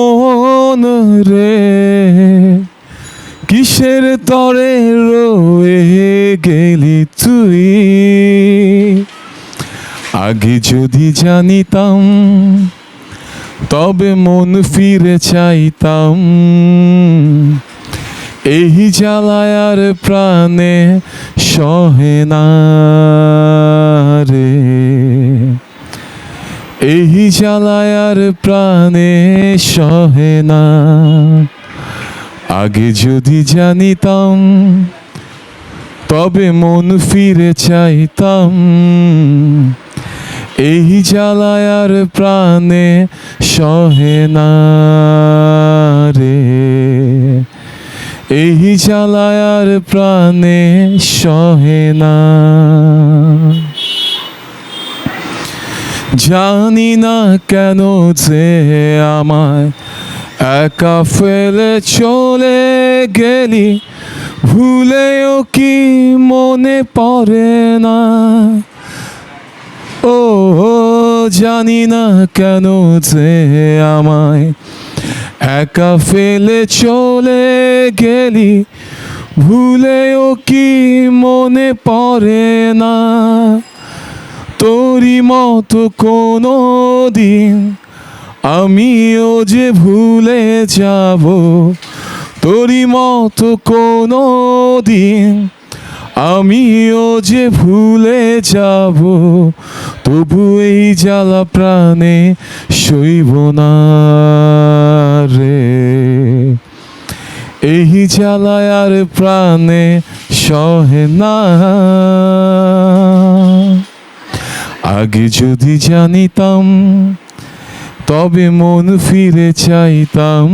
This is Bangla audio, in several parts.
মন রে? কিসের তরে রয়ে গেলি তুই? আগে যদি জানিতাম, তবে মন ফিরে চাইতাম। এই জ্বালায় আর প্রাণে সহে না রে। এই জ্বালায় আর প্রাণে সহে না। আগে যদি জানিতাম, তবে মন ফিরে চাইতাম। এই জ্বালায় আর প্রাণে সহে না রে। এই জ্বালায় আর প্রাণে সহে না। জানি না কেন যে আমায় একা ফেলে চলে গেলি, ভুলেও কি মনে পড়ে না? ও, জানি না কেন যে আমায় একা ফেলে চলে গেলি, ভুলেও কি মনে পড়ে না? তোরই মতো কোনো দিন আমিও যে ভুলে যাব, তোরই মতো কোনো দিন আমিও যে ভুলে যাব, তবু এই জ্বালা প্রাণে সইব না রে। এই জ্বালায় আর প্রাণে সহে না। আগে যদি জানিতাম, তবে মন ফিরে চাইতাম।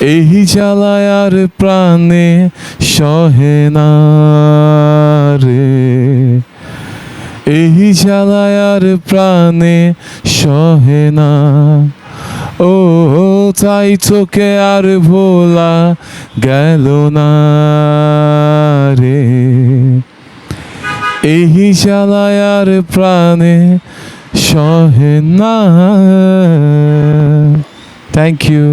এই জ্বালায় আর প্রাণে সহে না রে। এই জ্বালায় আর প্রাণে সহে না। ও, তাই তোকে আর ভোলা গেল না রে। এই জ্বালায় আর প্রাণে সহে না। Thank you